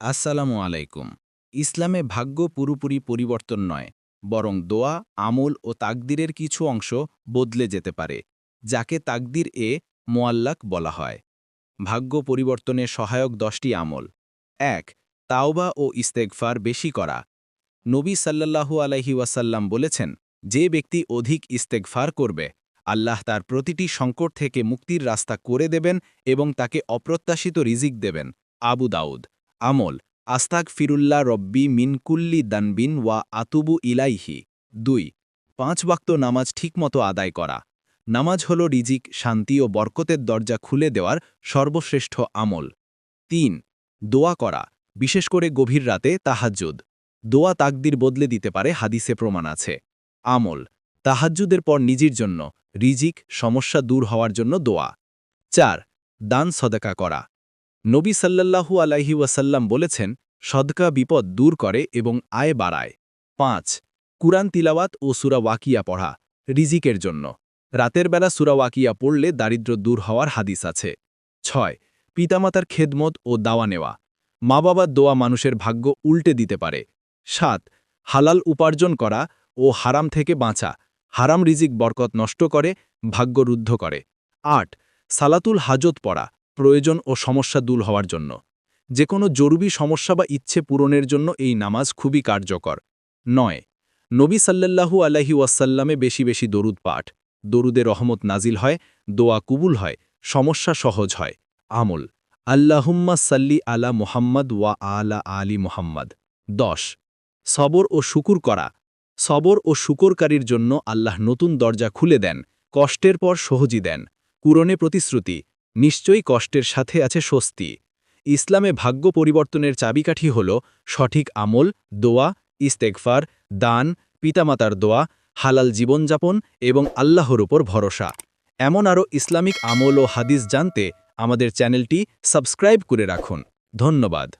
আসসালামু আলাইকুম। ইসলামে ভাগ্য পুরোপুরি পরিবর্তন নয়, বরং দোয়া, আমল ও তাকদিরের কিছু অংশ বদলে যেতে পারে, যাকে তাকদির এ মোয়াল্লাক বলা হয়। ভাগ্য পরিবর্তনে সহায়ক দশটি আমল। এক, তাওবা ও ইস্তেগফার বেশি করা। নবী সাল্লাল্লাহু আলাইহি ওয়াসাল্লাম বলেছেন, যে ব্যক্তি অধিক ইস্তেগফার করবে, আল্লাহ তার প্রতিটি সংকট থেকে মুক্তির রাস্তা করে দেবেন এবং তাকে অপ্রত্যাশিত রিজিক দেবেন। আবু দাউদ আমল আস্তাক ফিরুল্লাহ রব্বি মিনকুল্লি দানবিন ওয়া আতুবু ইলাইহি। দুই, পাঁচ বাক্ত নামাজ ঠিকমতো আদায় করা। নামাজ হল রিজিক, শান্তি ও বরকতের দরজা খুলে দেওয়ার সর্বশ্রেষ্ঠ আমল। তিন, দোয়া করা, বিশেষ করে গভীর রাতে তাহাজ্জুদ। দোয়া তাকদির বদলে দিতে পারে হাদিসে প্রমাণ আছে। আমল, তাহাজ্জুদের পর নিজের জন্য, রিজিক, সমস্যা দূর হওয়ার জন্য দোয়া। চার, দান সদকা করা। নবী সাল্লাল্লাহু আলাইহি ওয়াসাল্লাম বলেছেন, সদকা বিপদ দূর করে এবং আয় বাড়ায়। পাঁচ, কুরআন তিলাওয়াত ও সুরা ওয়াকিয়া পড়া, রিজিকের জন্য। রাতের বেলা সুরা ওয়াকিয়া পড়লে দারিদ্র দূর হওয়ার হাদিস আছে। ছয়, পিতামাতার খেদমত ও দাওয়া নেওয়া। মা বাবার দোয়া মানুষের ভাগ্য উল্টে দিতে পারে। সাত, হালাল উপার্জন করা ও হারাম থেকে বাঁচা। হারাম রিজিক বরকত নষ্ট করে, ভাগ্য রুদ্ধ করে। আট, সালাতুল হাজত পড়া। প্রয়োজন ও সমস্যা দূর হওয়ার জন্য। যে কোনো জরুরি সমস্যা বা ইচ্ছে পূরণের জন্য এই নামাজ খুবই কার্যকর। নয়, নবী সাল্লাল্লাহু আলাহি ওয়াসাল্লামে বেশি বেশি দরুদ পাঠ। দরুদে রহমত নাজিল হয়, দোয়া কুবুল হয়, সমস্যা সহজ হয়। আমল, আল্লাহুম্মা সাল্লি আলা মুহাম্মদ ওয়া আলা আলী মুহাম্মদ। দশ, সবর ও শুকুর করা। সবর ও শুকরকারীর জন্য আল্লাহ নতুন দরজা খুলে দেন, কষ্টের পর সহজি দেন কুরনে প্রতিশ্রুতি। নিশ্চয়ই কষ্টের সাথে আছে স্বস্তি। ইসলামে ভাগ্য পরিবর্তনের চাবিকাঠি হল সঠিক আমল, দোয়া ইস্তেকফার দান, পিতামাতার দোয়া, হালাল জীবনযাপন এবং আল্লাহর উপর ভরসা। এমন আরও ইসলামিক আমল ও হাদিস জানতে আমাদের চ্যানেলটি সাবস্ক্রাইব করে রাখুন। ধন্যবাদ।